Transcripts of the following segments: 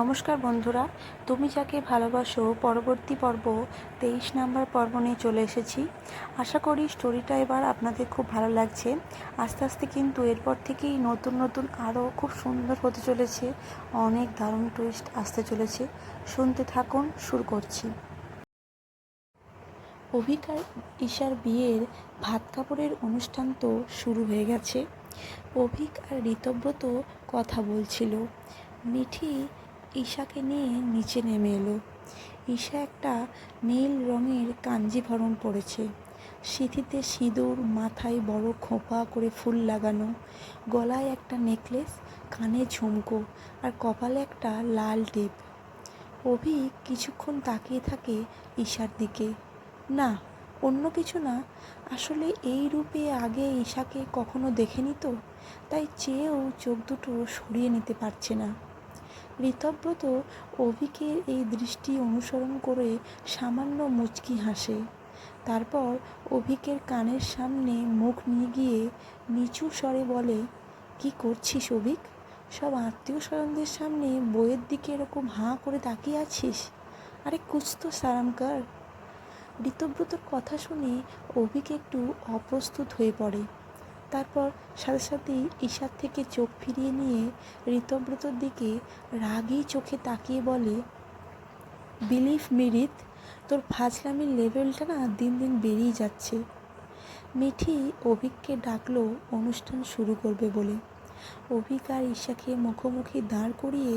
নমস্কার বন্ধুরা, তুমি যাকে ভালোবাসো, পরবর্তী পর্ব তেইশ নাম্বার পর্ব নিয়ে চলে এসেছি। আশা করি স্টোরিটা এবার আপনাদের খুব ভালো লাগছে। আস্তে আস্তে কিন্তু এরপর থেকেই নতুন নতুন আরও খুব সুন্দর হতে চলেছে, অনেক দারুণ টুইস্ট আসতে চলেছে। শুনতে থাকুন, শুরু করছি। অভিকার ঈশার বিয়ের ভাত কাপড়ের অনুষ্ঠান তো শুরু হয়ে গেছে। অভিক আর ঋতব্রত কথা বলছিল। মিঠি ঈশাকে নিয়ে নিচে নেমে এলো। ঈশা একটা নীল রঙের কাঞ্জিভরম পরেছে। সিঁথিতে সিঁদুর, মাথায় বড় খোঁপা করে ফুল লাগানো, গলায় একটা নেকলেস, কানে ঝুমকো আর কপালে একটা লাল টিপ। অভি কিছুক্ষণ তাকিয়ে থাকে ঈশার দিকে। না, অন্য কিছু না। আসলে এই রূপে আগে ঈশাকে কখনো দেখেনি তো, তাই চেয়েও চোখ দুটো সরিয়ে নিতে পারছে না। ঋতব্রত অভিকের এই দৃষ্টি অনুসরণ করে সামান্য মুচকি হাসে। তারপর অভিকের কানের সামনে মুখ নিয়ে গিয়ে নিচু স্বরে বলে, কি করছিস অভিক? সব আত্মীয় স্বজনদের সামনে বইয়ের দিকে এরকম হাঁ করে তাকিয়ে আছিস? আরে কুছ তো সারাম কর। ঋতব্রতর কথা শুনে অভিক একটু অপ্রস্তুত হয়ে পড়ে। তারপর সাথে সাথেই ঈশার থেকে চোখ ফিরিয়ে নিয়ে ঋতব্রতর দিকে রাগী চোখে তাকিয়ে বলে বিলিভ মিরিত তোর ফাজলামির লেভেলটা না দিন দিন বেড়েই যাচ্ছে। মিঠি অভিককে ডাকলো, অনুষ্ঠান শুরু করবে বলে। অভিক আর ঈশাকে মুখোমুখি দাঁড় করিয়ে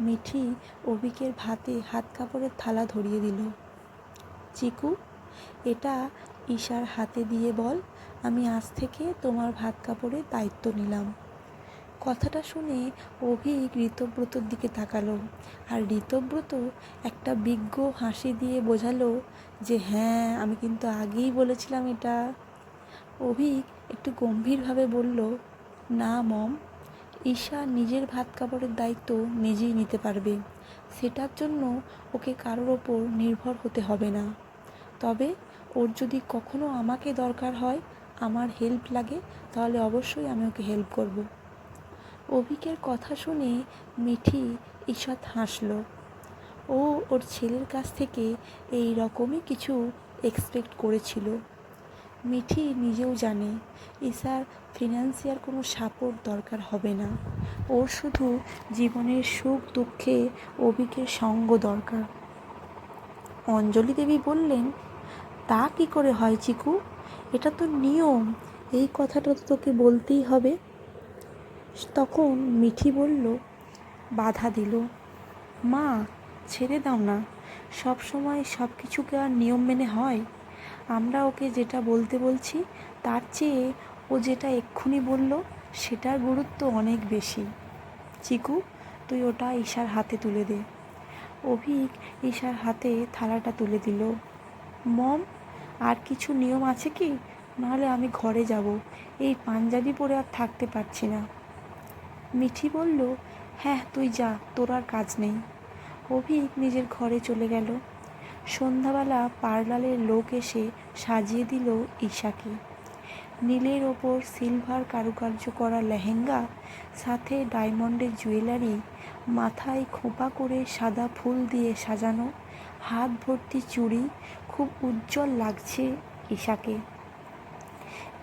মিঠি অভিকের ভাতে হাত কাপড়ের থালা ধরিয়ে দিল। চিকু, এটা ঈশার হাতে দিয়ে বল। আমি আজ থেকে তোমার ভাত কাপড়ের দায়িত্ব নিলাম। কথাটা শুনে অভিক ঋতব্রতর দিকে তাকালো আর ঋতব্রত একটা বিজ্ঞ হাসি দিয়ে বোঝালো যে হ্যাঁ আমি কিন্তু আগেই বলেছিলাম এটা। অভিক একটু গম্ভীরভাবে বলল, না মম, ঈশা নিজের ভাত কাপড়ের দায়িত্ব নিজেই নিতে পারবে। সেটার জন্য ওকে কারোর ওপর নির্ভর হতে হবে না। তবে ওর যদি কখনো আমাকে দরকার হয় আমার হেল্প লাগে, তাহলে অবশ্যই আমি ওকে হেল্প করব। অভিকের কথা শুনে মিঠি ঈষৎ হাসল। ও ওর ছেলের কাছ থেকে এই রকমই কিছু এক্সপেক্ট করেছিল। মিঠি নিজেও জানে, ঈশার ফিনান্সিয়াল কোনো সাপোর্ট দরকার হবে না। ওর শুধু জীবনের সুখ দুঃখে অভিকের সঙ্গ দরকার। অঞ্জলি দেবী বললেন, তা কি করে হয় চিকু? এটা তো নিয়ম। এই কথাটা তো তোকে বলতেই হবে। তখন মিঠি বলল, বাধা দিল। মা, ছেড়ে দাও না। সব সময় সব কিছুকে আর নিয়ম মেনে হয়। আমরা ওকে যেটা বলতে বলছি, তার চেয়ে ও যেটা এক্ষুনি বলল, সেটার গুরুত্ব অনেক বেশি। চিকু, তুই ওটা ঈশার হাতে তুলে দে। অভিক ঈশার হাতে থালাটা তুলে দিল। মম আর কিছু নিয়ম আছে কি? নাহলে আমি ঘরে যাব। এই পাঞ্জাবি পরে আর থাকতে পারছি না। মিঠি বলল হ্যাঁ তুই যা, তোর আর কাজ নেই। অভিক নিজের ঘরে চলে গেল। সন্ধ্যাবেলা পার্লারের লোক এসে সাজিয়ে দিল ঈশাকে। নীলের ওপর সিলভার কারুকার্য করা লেহেঙ্গা, সাথে ডায়মন্ডের জুয়েলারি, মাথায় খোঁপা করে সাদা ফুল দিয়ে সাজানো হাত ভর্তি চুড়ি খুব উজ্জ্বল লাগছে ঈশাকে।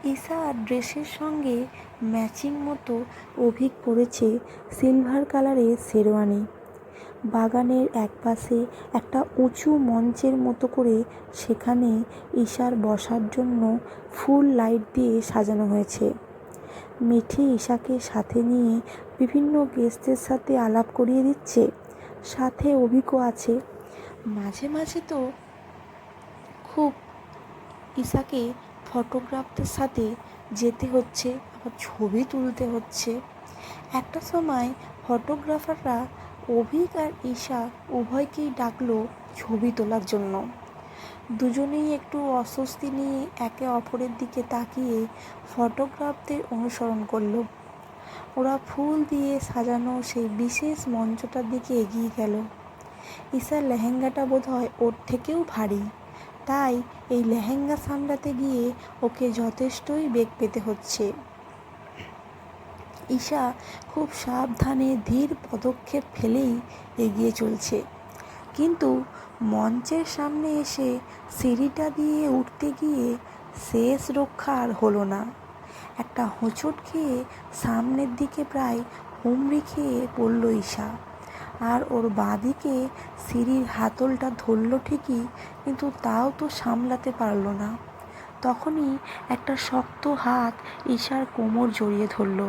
ঈশা ড্রেসের সঙ্গে ম্যাচিং মতো অভিক পরেছে সিলভার কালারের শেরওয়ানি। বাগানের একপাশে একটা উঁচু মঞ্চের মতো করে সেখানে ঈশার বসার জন্য ফুল লাইট দিয়ে সাজানো হয়েছে। মিঠি ঈশাকে সাথে নিয়ে বিভিন্ন গেস্টের সাথে আলাপ করিয়ে দিচ্ছে। সাথে অভিজ্ঞ আছে। মাঝে মাঝে তো খুব ঈশাকে ফটোগ্রাফদের সাথে যেতে হচ্ছে, আবার ছবি তুলতে হচ্ছে। একটা সময় ফটোগ্রাফাররা অভিক আর ঈশা উভয়কেই ডাকলো ছবি তোলার জন্য। দুজনেই একটু অস্বস্তি নিয়ে একে অপরের দিকে তাকিয়ে ফটোগ্রাফদের অনুসরণ করল। ওরা ফুল দিয়ে সাজানো সেই বিশেষ মঞ্চটার দিকে এগিয়ে গেল। ঈশার লেহেঙ্গাটা বোধ হয় ওর থেকেও ভারী। তাই এই লেহেঙ্গা সামলাতে গিয়ে ওকে যথেষ্টই বেগ পেতে হচ্ছে। ঈশা খুব সাবধানে ধীর পদক্ষেপ ফেলেই এগিয়ে চলছে। কিন্তু মঞ্চের সামনে এসে সিঁড়িটা দিয়ে উঠতে গিয়ে শেষ রক্ষা আর হলো না। একটা হোঁচট খেয়ে সামনের দিকে প্রায় হুমড়ি খেয়ে পড়ল ঈশা। আর ওর বাঁদিকে সিঁড়ির হাতলটা ধরল ঠিকই, কিন্তু তাও তো সামলাতে পারল না। তখনই একটা শক্ত হাত ঈশার কোমর জড়িয়ে ধরল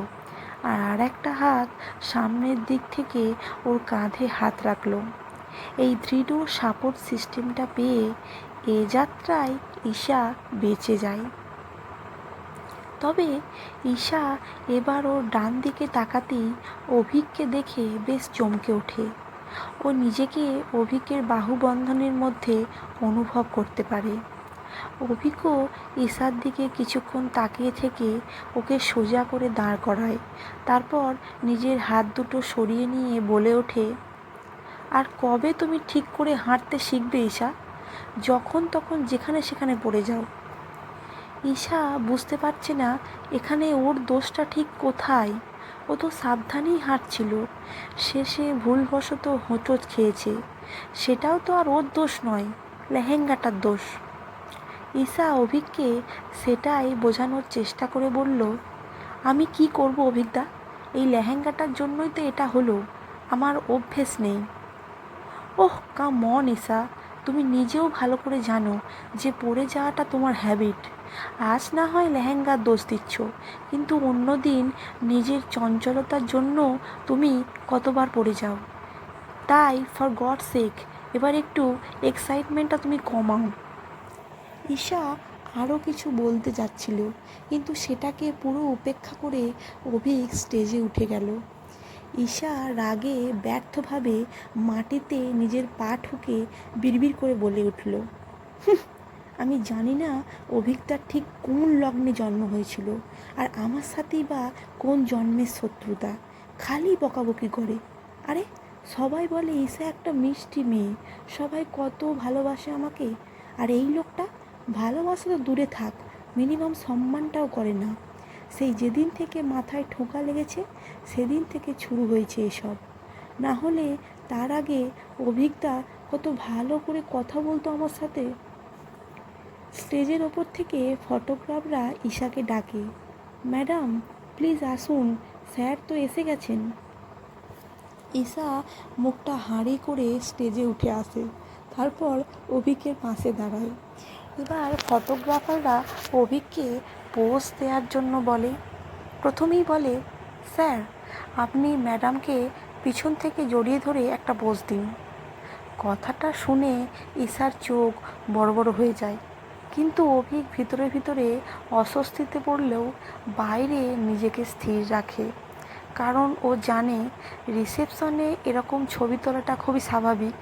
আর আর একটা হাত সামনের দিক থেকে ওর কাঁধে হাত রাখল। এই দৃঢ় সাপোর্ট সিস্টেমটা পেয়ে এ যাত্রায় ঈশা বেঁচে যায়। তবে ঈশা এবার ওর ডান দিকে তাকাতেই অভিককে দেখে বেশ চমকে ওঠে। ও নিজেকে অভিকের বাহুবন্ধনের মধ্যে অনুভব করতে পারে। অভিকও ঈশার দিকে কিছুক্ষণ তাকিয়ে থেকে ওকে সোজা করে দাঁড় করায়। তারপর নিজের হাত দুটো সরিয়ে নিয়ে বলে ওঠে, আর কবে তুমি ঠিক করে হাঁটতে শিখবে ঈশা? যখন তখন যেখানে সেখানে পড়ে যাও। ঈশা বুঝতে পারছে না এখানে ওর দোষটা ঠিক কোথায়। ও তো সাবধানেই হাঁটছিল। শেষে ভুলবশত হোঁচট খেয়েছে। সেটাও তো আর ওর দোষ নয়, লেহেঙ্গাটার দোষ। ঈশা অভিককে সেটাই বোঝানোর চেষ্টা করে বলল, আমি কি করব অভিজ্ঞা এই লেহেঙ্গাটার জন্যই তো এটা হলো। আমার অভ্যেস নেই। ওহ কা মন ঈশা। তুমি নিজেও ভালো করে জানো যে পড়ে যাওয়াটা তোমার হ্যাবিট আজ না হয় লেহেঙ্গার দোষ দিচ্ছ কিন্তু অন্য দিন নিজের চঞ্চলতার জন্য তুমি কতবার পড়ে যাও। তাই ফর গড সেক এবার একটু এক্সাইটমেন্টটা তুমি কমাও। ঈশা আরও কিছু বলতে যাচ্ছিল কিন্তু সেটাকে পুরো উপেক্ষা করে অভিক স্টেজে উঠে গেল। ঈশা রাগে ব্যর্থভাবে মাটিতে নিজের পা ঠুকে বিড়বিড় করে বলে উঠল "হুঁ, আমি জানি না অভিকটার ঠিক কোন লগ্নে জন্ম হয়েছিল আর আমার সাথেই বা কোন জন্মের শত্রুতা। খালি বকাবকি করে। আরে, সবাই বলে ঈশা একটা মিষ্টি মেয়ে। সবাই কত ভালোবাসে আমাকে। আর এই লোকটা ভালোবাসা তো দূরে থাক, মিনিমাম সম্মানটাও করে না। সেই যেদিন থেকে মাথায় ঠোকা লেগেছে, সেদিন থেকে শুরু হয়েছে এসব। না হলে তার আগে অভিজ্ঞতা কত ভালো করে কথা বলতো আমার সাথে। স্টেজের ওপর থেকে ফটোগ্রাফরা ঈশাকে ডাকে, ম্যাডাম, প্লিজ আসুন, স্যার তো এসে গেছেন। ঈশা মুখটা হাঁড়ি করে স্টেজে উঠে আসে, তারপর অভিকের পাশে দাঁড়ায়। এবার ফটোগ্রাফাররা অভিককে পোজ দেওয়ার জন্য বলে। প্রথমেই বলে, স্যার, আপনি ম্যাডামকে পিছন থেকে জড়িয়ে ধরে একটা পোজ দিন। কথাটা শুনে ঈশার চোখ বড় বড় হয়ে যায়। কিন্তু অভিক ভিতরে ভিতরে অস্বস্তিতে পড়লেও বাইরে নিজেকে স্থির রাখে। কারণ ও জানে রিসেপশনে এরকম ছবি তোলাটা খুবই স্বাভাবিক,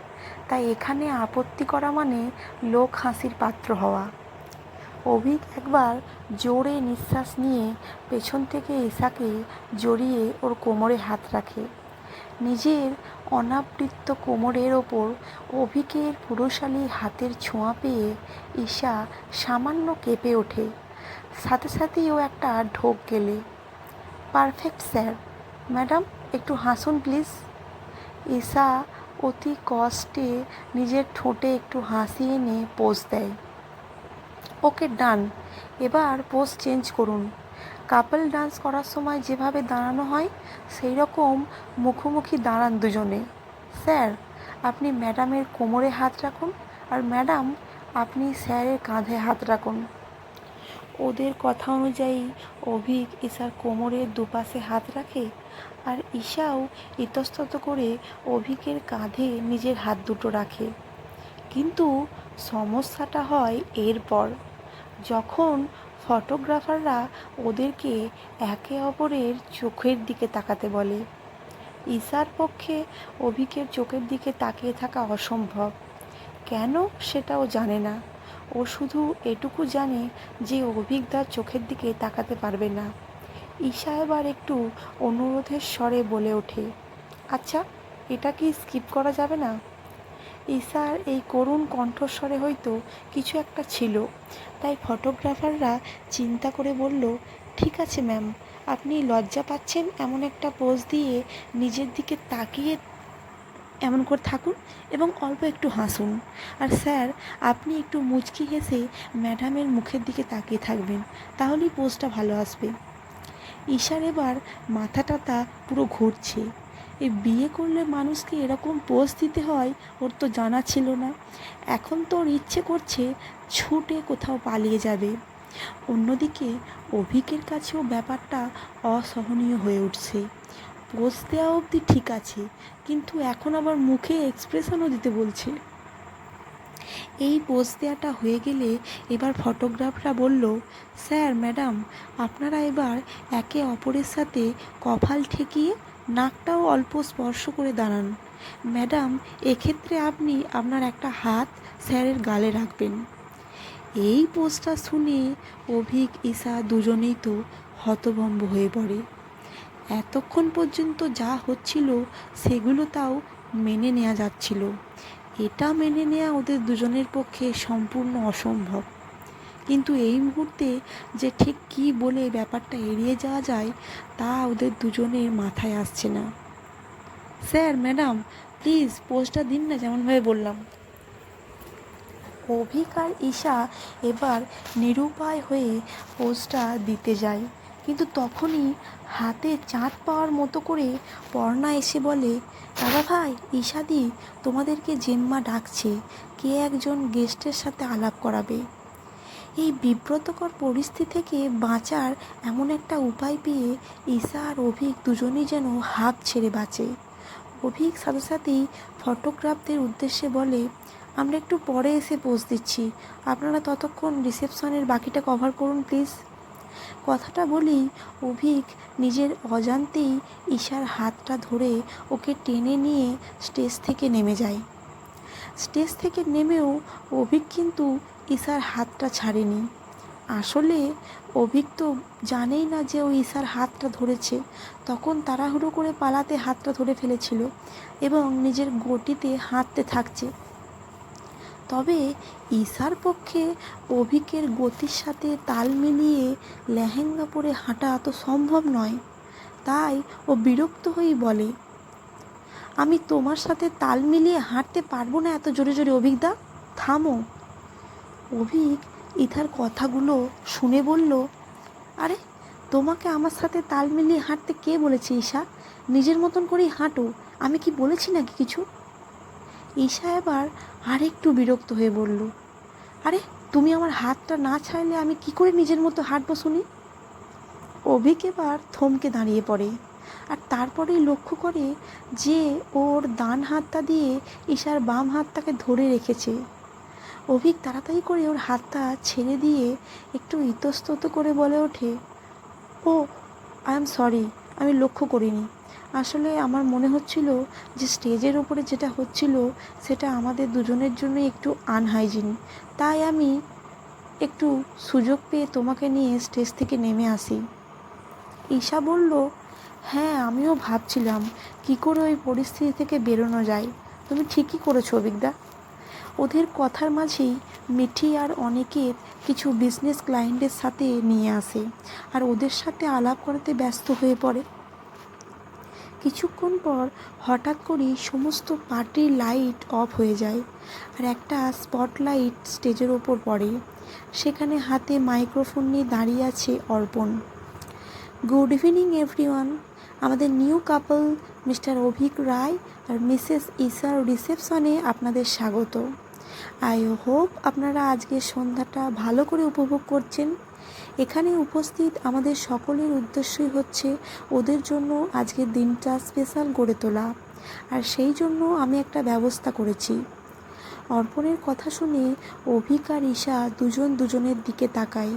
তাই এখানে আপত্তি করা মানে লোক হাসির পাত্র হওয়া। অভিক একবার জোরে নিঃশ্বাস নিয়ে পেছন থেকে ঈশাকে জড়িয়ে ওর কোমরে হাত রাখে। নিজের অনাবৃত্ত কোমরের ওপর অভিকের পুরুষালী হাতের ছোঁয়া পেয়ে ঈশা সামান্য কেঁপে ওঠে। সাথে সাথেই ও একটা ঢোক গেলে। Perfect, sir. ম্যাডাম, একটু হাসুন, প্লিজ। ঈশা অতি কষ্টে নিজের ঠোঁটে একটু হাসি এনে পোজ দেয়। Okay, done. এবার পোজ চেঞ্জ করুন। কাপল ডান্স করার সময় যেভাবে দাঁড়ানো হয় সেই রকম মুখোমুখি দাঁড়ান দুজনে। স্যার, আপনি ম্যাডামের কোমরে হাত রাখুন আর ম্যাডাম, আপনি স্যারের কাঁধে হাত রাখুন। ওদের কথা অনুযায়ী অভিক ঈশার কোমরের দুপাশে হাত রাখে আর ঈশাও ইতস্তত করে অভিকের কাঁধে নিজের হাত দুটো রাখে। কিন্তু সমস্যাটা হয় এরপর। যখন ফটোগ্রাফাররা ওদেরকে একে অপরের চোখের দিকে তাকাতে বলে। ঈশার পক্ষে অভিকের চোখের দিকে তাকিয়ে থাকা অসম্ভব। কেন সেটাও জানে না। ও শুধু এটুকু জানে যে অভিজ্ঞতার চোখের দিকে তাকাতে পারবে না। ঈশা এবার একটু অনুরোধের স্বরে বলে ওঠে আচ্ছা এটা কি স্কিপ করা যাবে না? ঈশার এই করুণ কণ্ঠস্বরে হয়তো কিছু একটা ছিল। তাই ফটোগ্রাফাররা চিন্তা করে বলল, ঠিক আছে ম্যাম, আপনি লজ্জা পাচ্ছেন এমন একটা পোজ দিয়ে নিজের দিকে তাকিয়ে এমন করে থাকুন এবং অল্প একটু হাসুন। আর স্যার, আপনি একটু মুচকি হেসে ম্যাডামের মুখের দিকে তাকিয়ে থাকবেন, তাহলেই পোজটা ভালো আসবে। ঈশার এবার মাথা টাথা পুরো ঘুরছে। এই বিয়ে করলে মানুষকে এরকম পোজ দিতে হয়, ওর তো জানা ছিল না। এখন তো ওর ইচ্ছে করছে ছুটে কোথাও পালিয়ে যাবে। অন্যদিকে অভিকের কাছেও ব্যাপারটা অসহনীয় হয়ে উঠছে। পোজ দেওয়া অবধি ঠিক আছে, কিন্তু এখন আবার মুখে এক্সপ্রেশনও দিতে বলছে। এই পোজ দেওয়াটা হয়ে গেলে এবার ফটোগ্রাফরা বলল, স্যার ম্যাডাম আপনারা এবার একে অপরের সাথে কপাল ঠেকিয়ে নাকটাও অল্প স্পর্শ করে দাঁড়ান। ম্যাডাম, এক্ষেত্রে আপনি আপনার একটা হাত স্যারের গালে রাখবেন। এই পোস্টটা শুনে অভিক, ঈশা দুজনেই তো হতভম্ব হয়ে পড়ে। এতক্ষণ পর্যন্ত যা হচ্ছিল সেগুলো তাও মেনে নেওয়া যাচ্ছিল। এটা মেনে নেওয়া ওদের দুজনের পক্ষে সম্পূর্ণ অসম্ভব। কিন্তু এই মুহূর্তে যে ঠিক কী বলে ব্যাপারটা এড়িয়ে যাওয়া যায়, তা ওদের দুজনের মাথায় আসছে না। স্যার, ম্যাডাম, প্লিজ পোস্টটা দিন না, যেমনভাবে বললাম। অভিক আর ঈশা এবার নিরুপায় হয়ে পোস্টটা দিতে যায়। কিন্তু তখনই হাতে চাঁদ পাওয়ার মতো করে পর্ণা এসে বলে, দাদা ভাই, ঈশাদি, তোমাদেরকে জেম্মা ডাকছে। কে একজন গেস্টের সাথে আলাপ করাবে? এই বিব্রতকর পরিস্থিতি থেকে বাঁচার এমন একটা উপায় পেয়ে ঈশা আর অভিক দুজনেই যেন হাঁপ ছেড়ে বাঁচে। অভিক সাথে সাথেই ফটোগ্রাফদের উদ্দেশ্যে বলে, আমরা একটু পরে এসে পোজ দিচ্ছি। আপনারা ততক্ষণ রিসেপশনের বাকিটা কভার করুন প্লিজ কথাটা বলি অভিক নিজের অজান্তেই ঈশার হাতটা ধরে ওকে টেনে নিয়ে স্টেজ থেকে নেমে যায়। স্টেজ থেকে নেমেও অভিক কিন্তু ঈশার হাতটা ছাড়েনি। আসলে অভিক তো জানেই না যে ও ঈশার হাতটা ধরেছে। তখন তাড়াহুড়ো করে পালাতে হাতটা ধরে ফেলেছিল এবং নিজের গতিতে হাঁটতে থাকছে। তবে ঈশার পক্ষে অভিকের গতির সাথে তাল মিলিয়ে লেহেঙ্গা পরে হাঁটা তো সম্ভব নয়। তাই ও বিরক্ত হয়েই বলে, আমি তোমার সাথে তাল মিলিয়ে হাঁটতে পারব না এত জোরে জোরে অভিকদা থামো। অভিক ইথার কথাগুলো শুনে বলল, আরে, তোমাকে আমার সাথে তাল মিলিয়ে হাঁটতে কে বলেছে, ঈশা? নিজের মতন করেই হাঁটো। আমি কি বলেছি নাকি কিছু? ঈশা এবার আরেকটু বিরক্ত হয়ে বলল, আরে, তুমি আমার হাতটা না ছাড়লে আমি কি করে নিজের মতো হাঁটবো শুনি? অভিক এবার থমকে দাঁড়িয়ে পড়ে আর তারপরেই লক্ষ্য করে যে ওর ডান হাতটা দিয়ে ঈশার বাম হাতটাকে ধরে রেখেছে। অভিক তাড়াতাড়ি করে ওর হাতটা ছেড়ে দিয়ে একটু ইতস্তত করে বলে ওঠে, ও আই এম সরি আমি লক্ষ্য করিনি। আসলে আমার মনে হচ্ছিল যে স্টেজের ওপরে যেটা হচ্ছিল সেটা আমাদের দুজনের জন্য একটু আনহাইজিন তাই আমি একটু সুযোগ পেয়ে তোমাকে নিয়ে স্টেজ থেকে নেমে আসি। ঈশা বলল হ্যাঁ আমিও ভাবছিলাম কী করে ওই পরিস্থিতি থেকে বেরোনো যায়। তুমি ঠিকই করেছ অভিজ্ঞা ওদের কথার মাঝেই মিঠি আর অনেকের কিছু বিজনেস ক্লায়েন্টের সাথে নিয়ে আসে আর ওদের সাথে আলাপ করাতে ব্যস্ত হয়ে পড়ে। কিছুক্ষণ পর হঠাৎ করেই সমস্ত পার্টির লাইট অফ হয়ে যায় আর একটা স্পটলাইট স্টেজের ওপর পড়ে। সেখানে হাতে মাইক্রোফোন নিয়ে দাঁড়িয়ে আছে অর্পণ। গুড ইভিনিং এভরিওয়ান আমাদের new couple, Mr Avik Roy আর মিসেস ইসার রিসেপশনে আপনাদের স্বাগত। আই হোপ আপনারা আজকের সন্ধ্যাটা ভালো করে উপভোগ করছেন। এখানে উপস্থিত আমাদের সকলের উদ্দেশ্যই হচ্ছে ওদের জন্য আজকের দিনটা স্পেশাল গড়ে তোলা। আর সেই জন্য আমি একটা ব্যবস্থা করেছি। অর্পণের কথা শুনে অভিক আর ঈশা দুজন দুজনের দিকে তাকায়।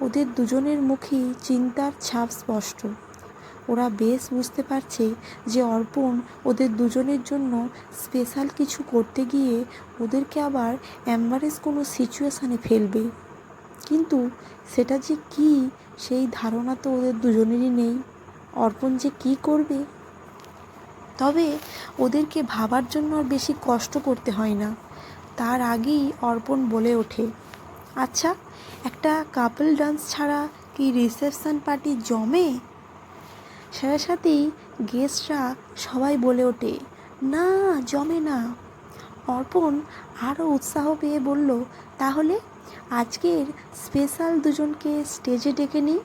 ওদের দুজনের মুখেই চিন্তার ছাপ স্পষ্ট। ওরা বেশ বুঝতে পারছে যে অর্পণ ওদের দুজনের জন্য স্পেশাল কিছু করতে গিয়ে ওদেরকে আবার অ্যাম্বারেস কোনো সিচুয়েশানে ফেলবে। কিন্তু সেটা যে কি, সেই ধারণা তো ওদের দুজনেরই নেই। অর্পণ যে কি করবে? তবে ওদেরকে ভাবার জন্য আর বেশি কষ্ট করতে হয় না। তার আগেই অর্পণ বলে ওঠে আচ্ছা একটা কাপল ডান্স ছাড়া কি রিসেপশন পার্টি জমে? সাথে সাথেই গেস্টরা সবাই বলে ওঠে, না, জমে না। অর্পণ আরও উৎসাহ পেয়ে বলল, তাহলে আজকের স্পেশাল দুজনকে স্টেজে ডেকে নিই।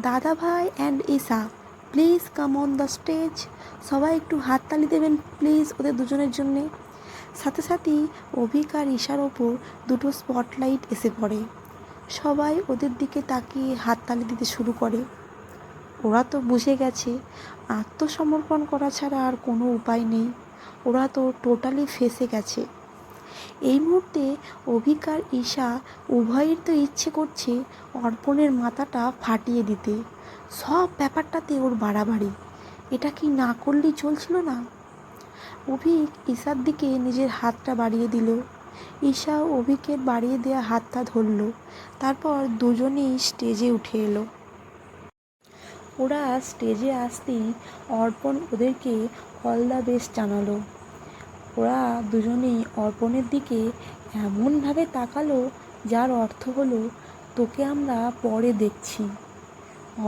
দাদা ভাই and Isha please come on the stage সবাই একটু হাততালি দেবেন প্লিজ ওদের দুজনের জন্যে। সাথে সাথেই অভিক আর ঈশার ওপর দুটো স্পটলাইট এসে পড়ে। সবাই ওদের দিকে তাকিয়ে হাততালি দিতে শুরু করে। ওরা তো বুঝে গেছে, আত্মসমর্পণ করা ছাড়া আর কোনো উপায় নেই। ওরা তো টোটালি ফেসে গেছে। এই মুহূর্তে অভিক আর ঈশা উভয়ের তো ইচ্ছে করছে অর্পণের মাথাটা ফাটিয়ে দিতে। সব ব্যাপারটাতে ওর বাড়াবাড়ি। এটা কি না করলেই চলছিল না? অভিক ঈশার দিকে নিজের হাতটা বাড়িয়ে দিল। ঈশা অভিকের বাড়িয়ে দেওয়া হাতটা ধরল। তারপর দুজনেই স্টেজে উঠে এলো। ওরা স্টেজে আসতেই অর্পণ ওদেরকে দ্য বেস্ট জানালো। ওরা দুজনেই অর্পণের দিকে এমনভাবে তাকালো, যার অর্থ হলো, তোকে আমরা পরে দেখছি।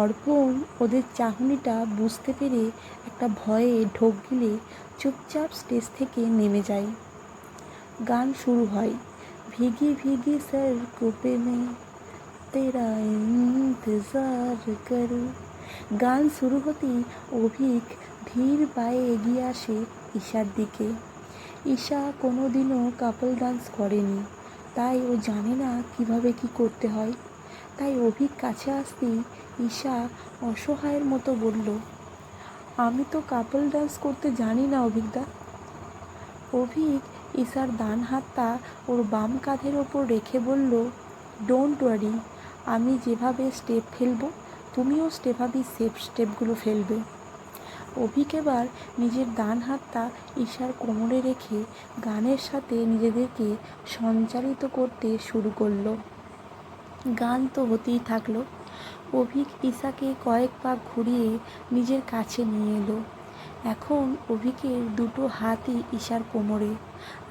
অর্পণ ওদের চাহনিটা বুঝতে পেরে একটা ভয়ে ঢোক গিলে চুপচাপ স্টেজ থেকে নেমে যায়। গান শুরু হয়, ভিগি ভিগি স্যার, কোপে মে, তেরা ইন্তজার করু। গান শুরু হতেই অভিক ধীর পায়ে এগিয়ে আসে ঈশার দিকে। ঈশা কোনো দিনও কাপল ডান্স করেনি, তাই ও জানে না কীভাবে কি করতে হয়। তাই অভিক কাছে আসতেই ঈশা অসহায়ের মতো বলল, আমি তো কাপল ডান্স করতে জানি না অভিকদা অভিক ঈশার ডান হাতটা ওর বাম কাঁধের ওপর রেখে বলল ডোন্ট ওয়ারি আমি যেভাবে স্টেপ ফেলব তুমিও সেভাবেই সেফ স্টেপগুলো ফেলবে। অভিক এবার নিজের ডান হাতটা ঈশার কোমরে রেখে গানের সাথে নিজেদেরকে সঞ্চালিত করতে শুরু করল। গান তো হতেই থাকল। অভিক ঈশাকে কয়েক পাক ঘুরিয়ে নিজের কাছে নিয়ে এলো। এখন অভিকের দুটো হাতই ঈশার কোমরে,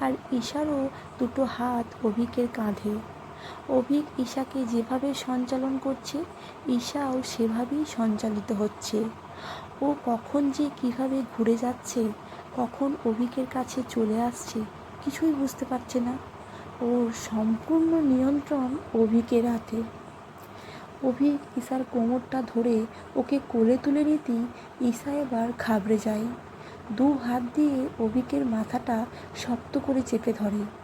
আর ঈশারও দুটো হাত অভিকের কাঁধে। অভিক ঈশাকে যেভাবে সঞ্চালন করছে, ঈশাও সেভাবেই সঞ্চালিত হচ্ছে। ও কখন যে কীভাবে ঘুরে যাচ্ছে, কখন অভিকের কাছে চলে আসছে, কিছুই বুঝতে পারছে না। ওর সম্পূর্ণ নিয়ন্ত্রণ অভিকের হাতে। অভিক ঈশার কোমরটা ধরে ওকে কোলে তুলে নিতেই ঈশা এবার ঘাবড়ে যায়। দু হাত দিয়ে অভিকের মাথাটা শক্ত করে চেপে ধরে।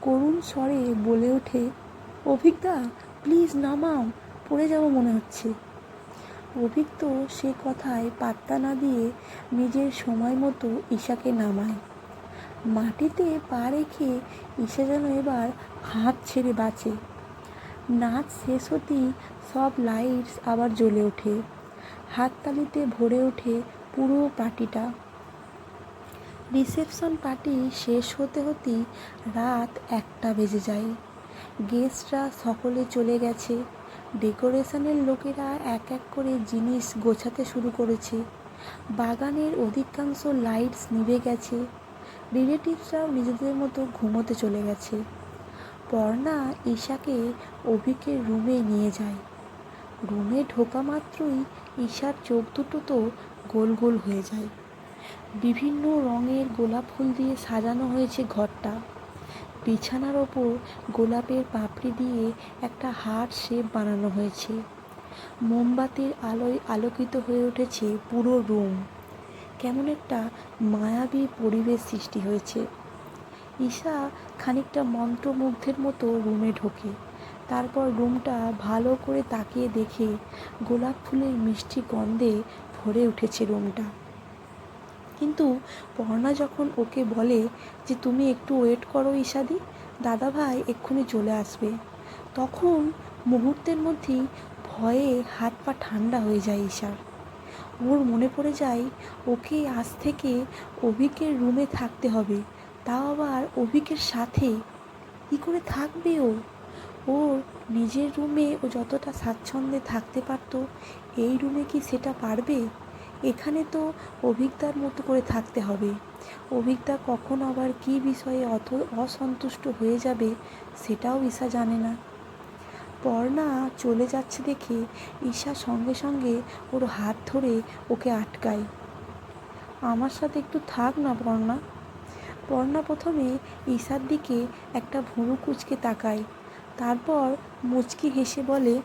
করুণ স্বরে বলে ওঠে অভিজ্ঞা প্লিজ নামাও। পড়ে যাব মনে হচ্ছে। অভিক তো সে কথায় পাত্তা না দিয়ে নিজের সময় মতো ঈশাকে নামায়। মাটিতে পা রেখে ঈশা যেন এবার হাত ছেড়ে বাঁচে। নাচ শেষ হতেই সব লাইটস আবার জ্বলে ওঠে। হাততালিতে ভরে ওঠে পুরো পার্টিটা রিসেপশন পার্টি শেষ হতে হতেই রাত একটা বেজে যায়। গেস্টরা সকলে চলে গেছে। ডেকোরেশনের লোকেরা এক এক করে জিনিস গোছাতে শুরু করেছে। বাগানের অধিকাংশ লাইটস নিভে গেছে। রিলেটিভসরাও নিজেদের মতো ঘুমোতে চলে গেছে। পর্ণা ঈশাকে অভিকের রুমে নিয়ে যায়। রুমে ঢোকা মাত্রই ঈশার চোখ দুটো তো গোল গোল হয়ে যায়। বিভিন্ন রঙের গোলাপ ফুল দিয়ে সাজানো হয়েছে ঘরটা। বিছানার ওপর গোলাপের পাপড়ি দিয়ে একটা হার্ট শেপ বানানো হয়েছে। মোমবাতির আলোয় আলোকিত হয়ে উঠেছে পুরো রুম। কেমন একটা মায়াবী পরিবেশ সৃষ্টি হয়েছে। ঈশা খানিকটা মন্ত্রমুগ্ধের মতো রুমে ঢোকে। তারপর রুমটা ভালো করে তাকিয়ে দেখে গোলাপ ফুলের মিষ্টি গন্ধে ভরে উঠেছে রুমটা। কিন্তু পর্ণা যখন ওকে বলে যে তুমি একটু ওয়েট করো ঈশাদি দাদা ভাই এক্ষুনি চলে আসবে। তখন মুহূর্তের মধ্যেই ভয়ে হাত পা ঠান্ডা হয়ে যায় ঈশার। ওর মনে পড়ে যায়, ওকে আজ থেকে অভিকের রুমে থাকতে হবে। তাও আবার অভিকের সাথে। কী করে থাকবে ও? ওর নিজের রুমে ও যতটা স্বাচ্ছন্দ্যে থাকতে পারতো, এই রুমে কি সেটা পারবে? এখানে তো অভিজ্ঞতার মতো করে থাকতে হবে। অভিজ্ঞতা কখন আবার কী বিষয়ে অত অসন্তুষ্ট হয়ে যাবে সেটাও ঈশা জানে না। পর্ণা চলে যাচ্ছে দেখে ঈশা সঙ্গে সঙ্গে ওর হাত ধরে ওকে আটকায়। আমার সাথে একটু থাক না, পর্ণা। পর্ণা প্রথমে ঈশার দিকে একটা ভুরু কুচকে তাকায়। তারপর মুচকি হেসে বলে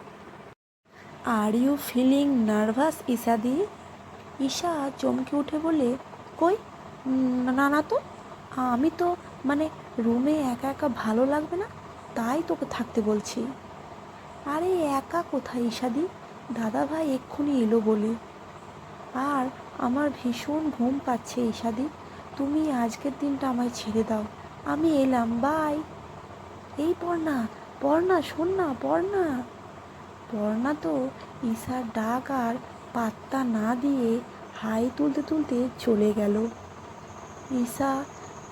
আর ইউ ফিলিং নার্ভাস ঈশাদি ঈশা চমকে উঠে বলে, কই? না না তো? আমি তো মানে রুমে একা একা ভালো লাগবে না, তাই তোকে থাকতে বলছি। আরে, একা কোথায় ঈশাদি? দাদা ভাই এক্ষুনি এলো বলে। আর আমার ভীষণ ঘুম পাচ্ছে ঈশাদি, তুমি আজকের দিনটা আমায় ছেড়ে দাও, আমি এলাম, বাই। এই পড়না পড়না শোন না পড়না পড়না তো ঈশার ডাক আর পাত্তা না দিয়ে হাই তুলতে তুলতে চলে গেল। ঈশা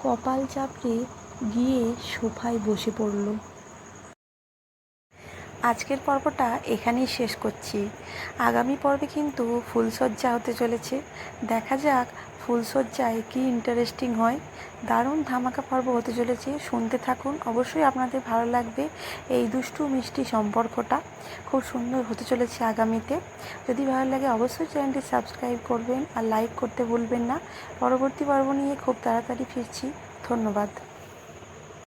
কপাল চাপড়ে গিয়ে সোফায় বসে পড়ল। আজকের পর্বটা এখানেই শেষ করছি। আগামী পর্বে কিন্তু ফুলসজ্জা হতে চলেছে। দেখা যাক ফুলসজ্জায় কী ইন্টারেস্টিং হয়। দারুণ ধামাকা পর্ব হতে চলেছে। শুনতে থাকুন। অবশ্যই আপনাদের ভালো লাগবে এই দুষ্টু মিষ্টি সম্পর্কটা। খুব সুন্দর হতে চলেছে আগামীতে। যদি ভালো লাগে অবশ্যই চ্যানেলটি সাবস্ক্রাইব করবেন আর লাইক করতে ভুলবেন না। পরবর্তী পর্ব নিয়ে খুব তাড়াতাড়ি ফিরছি। ধন্যবাদ।